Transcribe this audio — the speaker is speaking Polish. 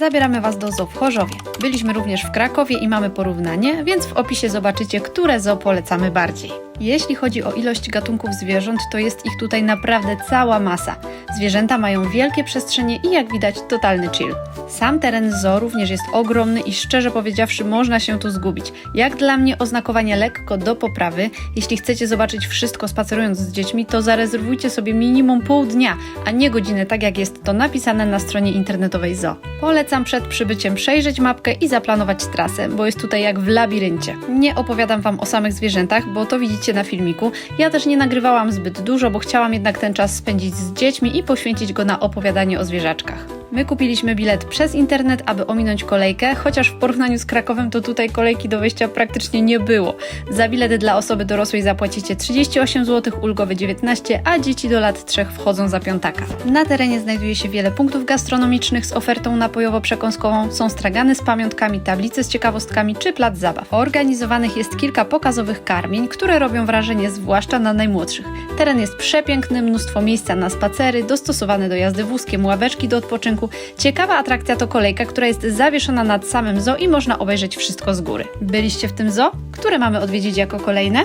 Zabieramy Was do zoo w Chorzowie. Byliśmy również w Krakowie i mamy porównanie, więc w opisie zobaczycie, które zoo polecamy bardziej. Jeśli chodzi o ilość gatunków zwierząt, to jest ich tutaj naprawdę cała masa. Zwierzęta mają wielkie przestrzenie i jak widać totalny chill. Sam teren zoo również jest ogromny i szczerze powiedziawszy można się tu zgubić. Jak dla mnie oznakowanie lekko do poprawy. Jeśli chcecie zobaczyć wszystko spacerując z dziećmi, to zarezerwujcie sobie minimum pół dnia, a nie godzinę, tak jak jest to napisane na stronie internetowej zoo. Polecam przed przybyciem przejrzeć mapkę i zaplanować trasę, bo jest tutaj jak w labiryncie. Nie opowiadam Wam o samych zwierzętach, bo to widzicie na filmiku. Ja też nie nagrywałam zbyt dużo, bo chciałam jednak ten czas spędzić z dziećmi i poświęcić go na opowiadanie o zwierzaczkach. My kupiliśmy bilet przez internet, aby ominąć kolejkę, chociaż w porównaniu z Krakowem to tutaj kolejki do wejścia praktycznie nie było. Za bilet dla osoby dorosłej zapłacicie 38 zł, ulgowy 19, a dzieci do lat 3 wchodzą za piątaka. Na terenie znajduje się wiele punktów gastronomicznych z ofertą napojowo-przekąskową, są stragany z pamiątkami, tablice z ciekawostkami czy plac zabaw. Organizowanych jest kilka pokazowych karmień, które robią wrażenie zwłaszcza na najmłodszych. Teren jest przepiękny, mnóstwo miejsca na spacery, dostosowane do jazdy wózkiem, ławeczki do odpoczynku. Ciekawa atrakcja to kolejka, która jest zawieszona nad samym zoo i można obejrzeć wszystko z góry. Byliście w tym zoo? Które mamy odwiedzić jako kolejne?